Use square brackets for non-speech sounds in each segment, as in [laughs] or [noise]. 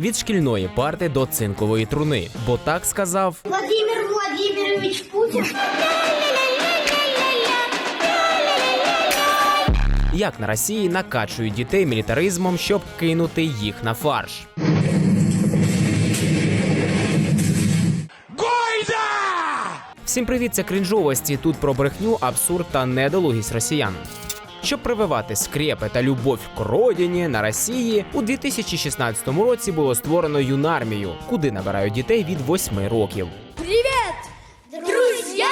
від шкільної парти до цинкової труни. Бо так сказав Владимир Владимирович Путин. як на Росії накачують дітей мілітаризмом, щоб кинути їх на фарш. Всім привіт, це крінжовості. Тут про брехню, абсурд та недолугість росіян. Щоб прививати скрепи та любов к родині на Росії, у 2016 році було створено юнармію, куди набирають дітей від 8 років. Друзья!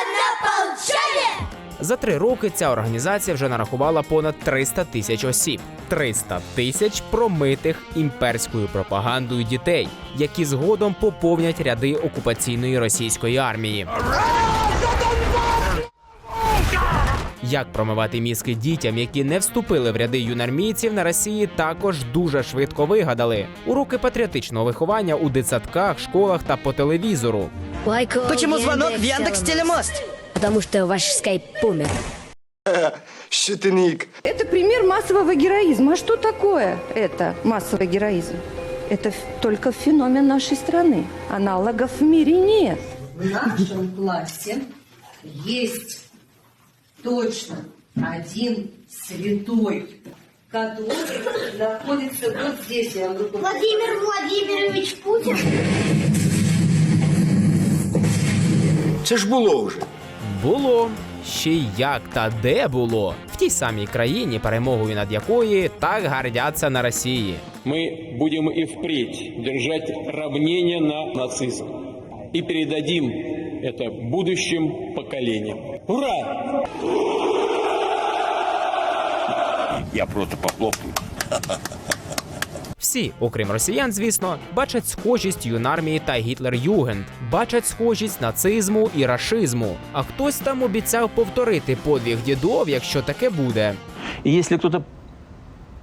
Однополчане! За три роки ця організація вже нарахувала понад 300 тисяч осіб, 300 тисяч промитих імперською пропагандою дітей, які згодом поповнять ряди окупаційної російської армії. Як промивати мізки дітям, які не вступили в ряди юнармійців на Росії, також дуже швидко вигадали уроки патріотичного виховання у дитсадках, школах та по телевізору. Почему звонок в Яндекс Телемост? Потому что ваш скайп помер. [laughs] Щитовик. Это пример массового героизма. А что такое это массовый героизм? Это ф- только феномен нашей страны. Аналогов в мире нет. В нашем классе есть точно один святой, который находится вот здесь. Я вам руку Владимир Владимирович Путин. Це ж було вже. Було ще як та де було в тій самій країні, перемогою над якої так гордяться на Росії. Мы будем и впредь держать равнение на нацизм и передадим это будущим поколениям. Ура! Я просто похлопаю. Всі, окрім росіян, звісно, бачать схожість юнармії та Гітлер-Югенд, бачать схожість нацизму і рашизму. А хтось там обіцяв повторити подвиг дідов, якщо таке буде. И если кто-то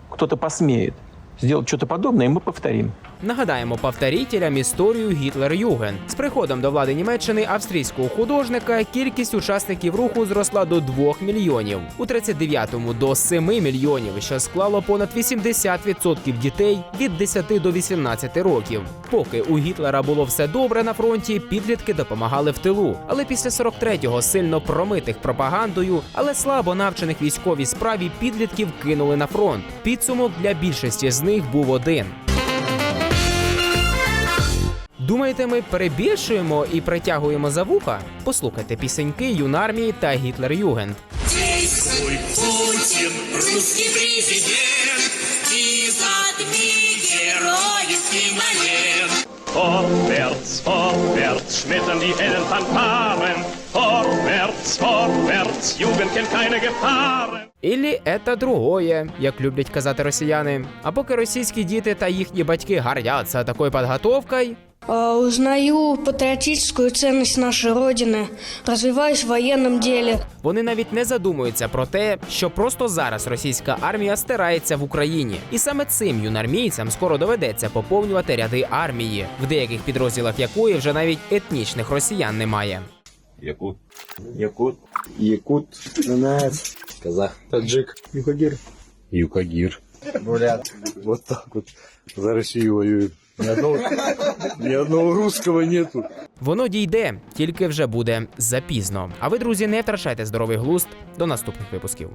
кто посмеет сделать что-то подобное, мы повторим. Нагадаємо повторителям історію Гітлер-Юген. З приходом до влади Німеччини австрійського художника кількість учасників руху зросла до 2 мільйонів. У 39-му до 7 мільйонів, що склало понад 80% дітей від 10 до 18 років. Поки у Гітлера було все добре на фронті, підлітки допомагали в тилу. Але після 43-го сильно промитих пропагандою, але слабо навчених військовій справі підлітків кинули на фронт. Підсумок для більшості з них був один. Думаєте, ми перебільшуємо і притягуємо за вуха? Послухайте пісеньки юнармії та Гітлер-Югенд. Действуй, Путин, русский президент, и затми героический момент. Vorwärts, vorwärts, schmettern die hellen Fanfaren. Vorwärts, vorwärts, Jugend kennt keine Gefahren. Іллі ета другое, як люблять казати росіяни. А поки російські діти та їхні батьки гордяться такою підготовкою, Узнаю патриотическую ценность нашей Родины, развиваюсь в военном деле. вони навіть не задумуються про те, що просто зараз російська армія стирається в Україні, і саме цим юнармійцям скоро доведеться поповнювати ряди армії, в деяких підрозділах якої вже навіть етнічних росіян немає. Якут. Якут. Якут. Донець. Казах. Таджик. Юкагір. Юкагір. Бурят. Вот так вот. За Росію воюют. Ні одного, ні одного русского нету. Воно дійде, тільки вже буде запізно. А ви, друзі, не втрачайте здоровий глузд. До наступних випусків.